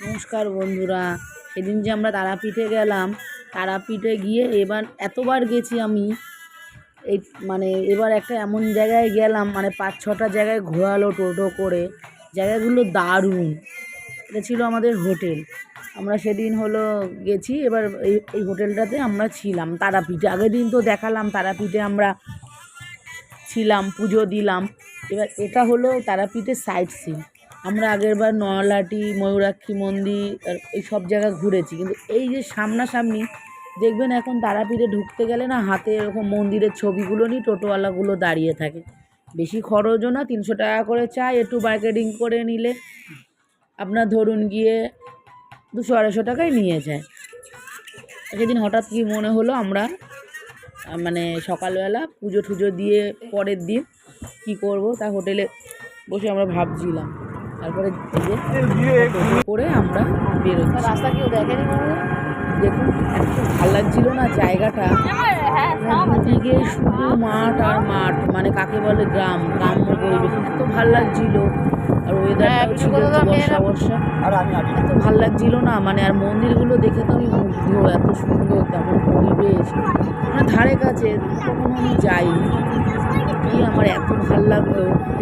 নমস্কার বন্ধুরা, সেদিন যে আমরা তারাপীঠে গেলাম, তারাপীঠে গিয়ে এবার এতবার গেছি আমি, এই মানে এবার একটা এমন জায়গায় গেলাম মানে পাঁচ ছটা জায়গায় ঘোরালো টোটো করে, জায়গাগুলো দারুণ, এটা ছিল আমাদের হোটেল, আমরা সেদিন হলো গেছি, এবার এই এই হোটেলটাতে আমরা ছিলাম, তারাপীঠে, আগের দিন তো দেখালাম, তারাপীঠে আমরা ছিলাম, পুজো দিলাম, এবার এটা হলো তারাপীঠের সাইট সিন আমরা আগেরবার নয়ালাটি, ময়ূরাক্ষী মন্দির এই সব জায়গা ঘুরেছি। কিন্তু এই যে সামনাসামনি দেখবেন এখন তারাপীঠে ঢুকতে গেলে না হাতে এরকম মন্দিরের ছবিগুলো নিয়ে টোটোওয়ালাগুলো দাঁড়িয়ে থাকে। বেশি খরচও না, তিনশো টাকা করে চাই, একটু মার্কেটিং করে নিলে আপনার ধরুন গিয়ে দুশো, আড়াইশো টাকায় নিয়ে যায়। সেদিন হঠাৎ কি মনে হলো আমরা মানে সকালবেলা পুজো টুজো দিয়ে পরের দিন কি করব, তা হোটেলে বসে আমরা ভাবছিলাম। তারপরে করে আমরা বেরোচ্ছি। রাস্তা কেউ দেখেনি দেখুন এত ভালো লাগছিল না জায়গাটা। দিকে শুধু মাঠ আর মাঠ মানে কাকে বলে গ্রাম গ্রাম্য পরিবেশ এত ভালো লাগছিল। আর ওয়েদারটাও ছিল বর্ষা বর্ষা। এত ভালো লাগছিল না মানে আর মন্দিরগুলো দেখে তো আমি মুগ্ধ এত সুন্দর তেমন পরিবেশ। মানে ধারে কাছে কখনো আমি যাইনি। কি আমার এত ভালো লাগল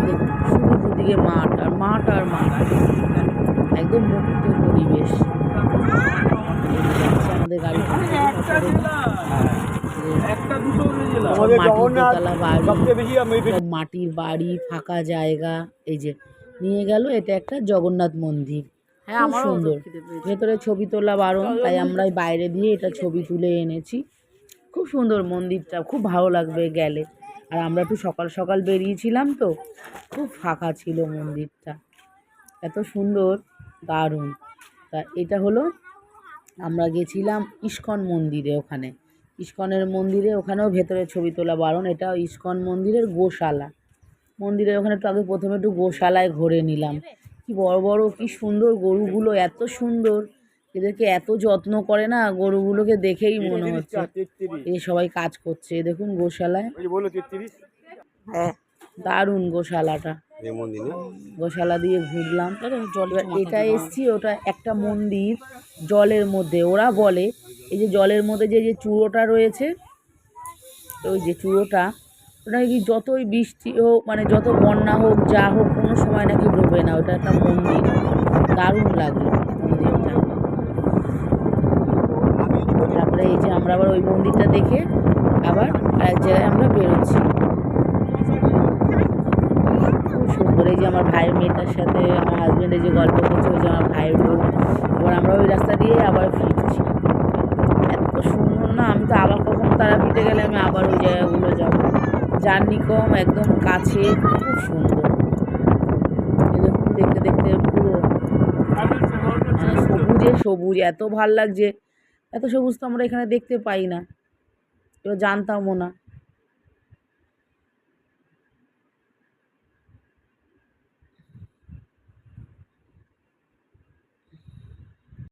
দেখুন শুধু দুদিকে মাঠ আর মাঠ আর মাঠ। একদম মুক্ত পরিবেশ। আমাদের গাড়ি মাটির দোতলা বাড়ি। মাটির বাড়ি ফাঁকা জায়গা এই যে নিয়ে গেল এটা একটা জগন্নাথ মন্দির। হ্যাঁ খুব সুন্দর। ভেতরে ছবি তোলা বারণ তাই আমরা বাইরে দিয়ে এটা ছবি তুলে এনেছি। খুব সুন্দর মন্দিরটা খুব ভালো লাগবে গেলে। আর আমরা একটু সকাল সকাল বেরিয়েছিলাম তো খুব ফাঁকা ছিল মন্দিরটা। এত সুন্দর দারুণ। তা এটা হলো আমরা গেছিলাম ইস্কন মন্দিরে ওখানে। ইস্কনের মন্দিরে ওখানেও ভেতরে ছবি তোলা বারণ। এটা ইস্কন মন্দিরের গোশালা। মন্দিরের ওখানে একটু আগে প্রথমে একটু গোশালায় ঘুরে নিলাম। কি বড় বড় কি সুন্দর গরুগুলো এত সুন্দর। এদেরকে এত যত্ন করে না গরুগুলোকে দেখেই মনে হচ্ছে। এ সবাই কাজ করছে দেখুন গোশালায়। হ্যাঁ। দারুণ গোশালাটা। এই মন্দির না? গোশালা দিয়ে ঘুরলাম। এটা এসছি ওটা একটা মন্দির জলের মধ্যে। ওরা বলে এই যে জলের মধ্যে যে যে চূড়োটা রয়েছে ওই যে চূড়োটা, ওটা নাকি যতই বৃষ্টি হোক মানে যত বন্যা হোক, যা হোক, কোনো সময় নাকি ডোবে না। ওটা একটা মন্দির। দারুণ লাগল মন্দিরটা। তারপরে এই যে আমরা আবার ওই মন্দিরটা দেখে আবার এক জায়গায় আমরা বেরোচ্ছি। সুন্দর। এই যে আমার ভাইয়ের মেয়েটার সাথে আমার হাজব্যান্ডের যে গল্প করছে, ওই যে আমার ভাইয়ের বোন এবার আমরা ওই রাস্তা দিয়ে আবার ফিরছি এত সুন্দর না আমি তো আবার কখনো তারাপীঠে গেলে আমি আবার ওই জায়গাগুলো যাব। জার্নি কম, একদম কাছে, খুব সুন্দর। এরকম দেখতে দেখতে পুরো মানে সবুজে সবুজ, এত ভালো লাগছে। এত সবুজ তো আমরা এখানে দেখতে পাই না। এবার জানতামও না।